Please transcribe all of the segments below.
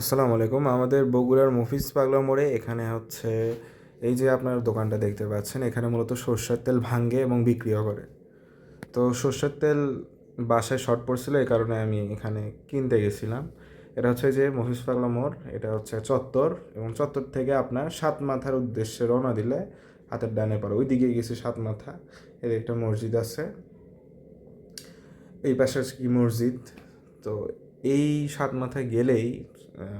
আসসালামু আলাইকুম। আমাদের বগুড়ার মফিজ পাগলা মোড়ে এখানে হচ্ছে এই যে আপনার দোকানটা দেখতে পাচ্ছেন, এখানে মূলত সর্ষের তেল ভাঙ্গে এবং বিক্রিও করে। তো সর্ষের তেল বাসায় শর্ট পড়ছিল, এই কারণে আমি এখানে কিনতে গেছিলাম। এটা হচ্ছে যে মফিজ পাগলা মোড়, এটা হচ্ছে চত্বর এবং চত্বর থেকে আপনার সাত মাথার উদ্দেশ্যে রওনা দিলে হাতের ডানে পড়ে। ওই দিকে গেছি সাত মাথা এর একটা মসজিদ আছে। এই পাশে কি মসজিদ। তো এই সাত মাথায় গেলেই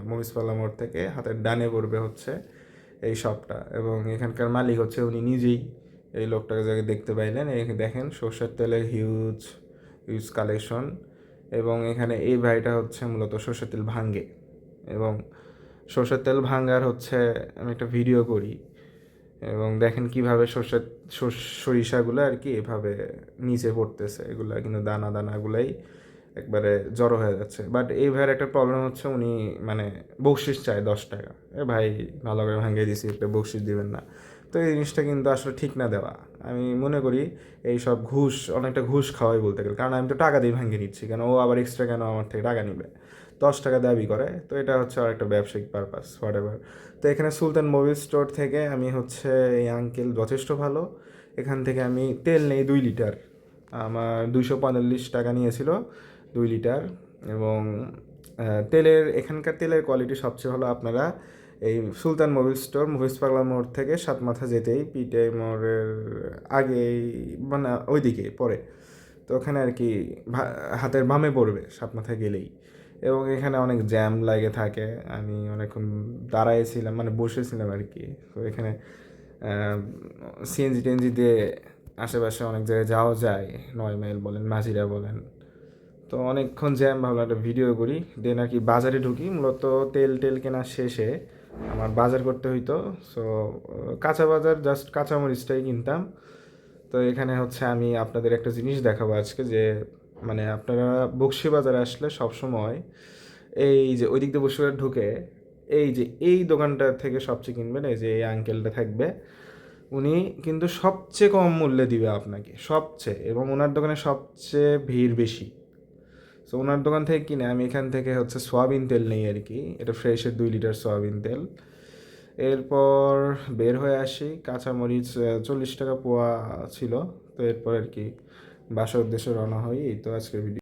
মহিষপাল্লা মোড় থেকে হাতের ডানে পড়বে হচ্ছে এই শপটা এবং এখানকার মালিক হচ্ছে উনি নিজেই এই লোকটাকে যাকে দেখতে পাইলেন, এই দেখেন সর্ষের তেলের হিউজ হিউজ কালেকশন এবং এখানে এই ভাইটা হচ্ছে মূলত সর্ষের তেল ভাঙ্গে এবং সর্ষের তেল ভাঙ্গার হচ্ছে আমি একটা ভিডিও করি। এবং দেখেন কীভাবে সর্ষের সর্ষ- সরিষাগুলো আর কি এভাবে নিচে পড়তেছে। এগুলা কিন্তু দানা দানাগুলাই একবারে জড়ো হয়ে যাচ্ছে। বাট এই ভাইয়ের একটা প্রবলেম হচ্ছে, উনি মানে বকশিস চায় দশ টাকা। এ ভাই ভালো করে ভাঙিয়ে দিয়েছি, একটা বকশিস দিবেন না। তো এই জিনিসটা কিন্তু আসলে ঠিক না দেওয়া। আমি মনে করি এই সব ঘুষ, অনেকটা ঘুষ খাওয়াই বলতে গেলে। কারণ আমি তো টাকা দিয়ে ভাঙিয়ে নিচ্ছি। কেন ও আবার এক্সট্রা কেন আমার থেকে টাকা নিবে? দশ টাকা দাবি করে। তো এটা হচ্ছে আর একটা ব্যবসায়িক পারপাস হোয়াট এভার তো এখানে সুলতান মোবিল স্টোর থেকে আমি হচ্ছে এই আঙ্কেল যথেষ্ট ভালো। এখান থেকে আমি তেল নেই দুই লিটার আমার দুইশো পঁয়তাল্লিশ টাকা নিয়েছিল। দুই লিটার এবং তেলের, এখানকার তেলের কোয়ালিটি সবচেয়ে ভালো আপনারা এই সুলতান মোবিল স্টোর মুভিস পাগলা মোড় থেকে সাত মাথা যেতেই পিটে মোড়ের আগেই মানে ওইদিকে, পরে। তো ওখানে আর কি হাতের বামে পড়বে সাত মাথায় গেলেই। এবং এখানে অনেক জ্যাম লাগে থাকে। আমি অনেকক্ষণ দাঁড়াইছিলাম মানে বসেছিলাম আর কি। তো এখানে সিএনজি টেনজি দিয়ে আশেপাশে অনেক জায়গায় যাওয়া যায়। নয় মাইল বলেন মাঝিরা বলেন। তো অনেকক্ষণ জ্যাম ভাবলাম একটা ভিডিও করি দেন আর কি বাজারে ঢুকি। মূলত তেল টেল কেনা শেষে আমার বাজার করতে হইতো। সো কাঁচা বাজার জাস্ট কাঁচামরিচটাই কিনতাম। তো এখানে হচ্ছে আমি আপনাদের একটা জিনিস দেখাবো আজকে যে মানে আপনারা বক্সি বাজারে আসলে সবসময় এই যে ওই দিক দিয়ে বসে ঢুকে, এই যে এই দোকানটা থেকে সবচেয়ে কিনবেন, এই যে এই আঙ্কেলটা থাকবে, উনি কিন্তু সবচেয়ে কম মূল্যে দিবে আপনাকে, সবচেয়ে। এবং ওনার দোকানে সবচেয়ে ভিড় বেশি। সো ওনার দোকান থেকে কিনে আমি এখান থেকে হচ্ছে সোয়াবিন তেল নেই আর কি। এটা ফ্রেশের দুই লিটার সোয়াবিন তেল। এরপর বের হয়ে আসি, কাঁচামরিচ চল্লিশ টাকা পোয়া ছিল। তো এরপর আর কি বাসার উদ্দেশ্যে রওনা হই। এই তো আজকের ভিডিও